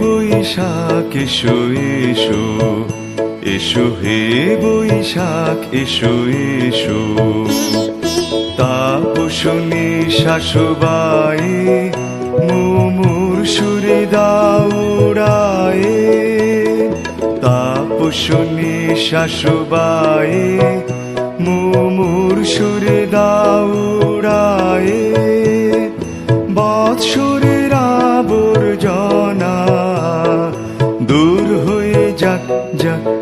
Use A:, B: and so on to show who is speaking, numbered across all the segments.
A: বৈশাখ এসো এসো। এসো হে বৈশাখ এসো এসো। তাপসনী শাশুবাই, মুমুর সুরে দাউড়ায়ে তাপসনী শাশুবাই, মুমুর সুরে দাউড়ায়ে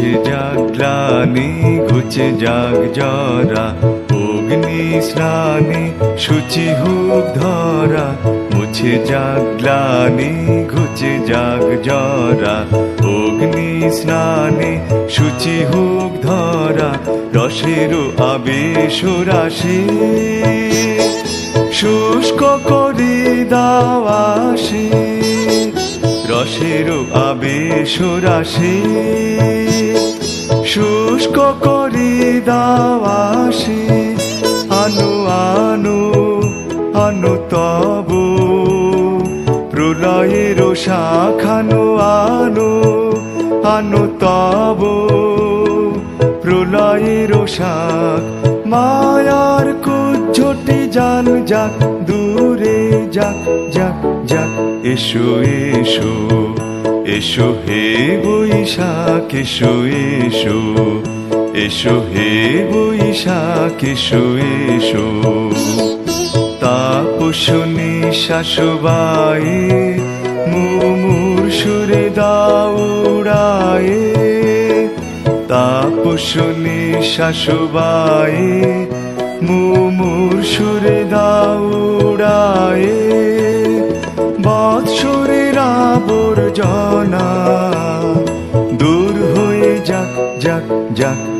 A: মুছে যাক গ্লানি ঘুচে যাক জরা। অগ্নি স্নানে সূচি হোক ধরা। মুছে যাক গ্লানি ঘুচে যাক জরা। অগ্নি স্নানে সূচি হোক ধরা। রসেরও আবেশ রাশি। শুষ্ক করি দাওয়াসি রসের আবেশ রাশি। শুষ্ক করি দাওয়াসি আনু আনু আনু তব। প্রলয়ের শাখানু, আনু আনু তব। প্রলয়ের শাখ, মায়ার কুজ্জটি জান যাক, দূরে যাক যাক যাক। এসো এসো এসো হে বৈশাখ, এসো এসো। এসো হে বৈশাখ, এসো এসো। তাপসনী শাশুবাই মুমুর সুরে দাউড়ায়ে তাপসনী শাশুবাই মুমুর সুরে দাউড়ায়ে বৎসরের আবর্জনা দূর হয়ে যাক যাক যাক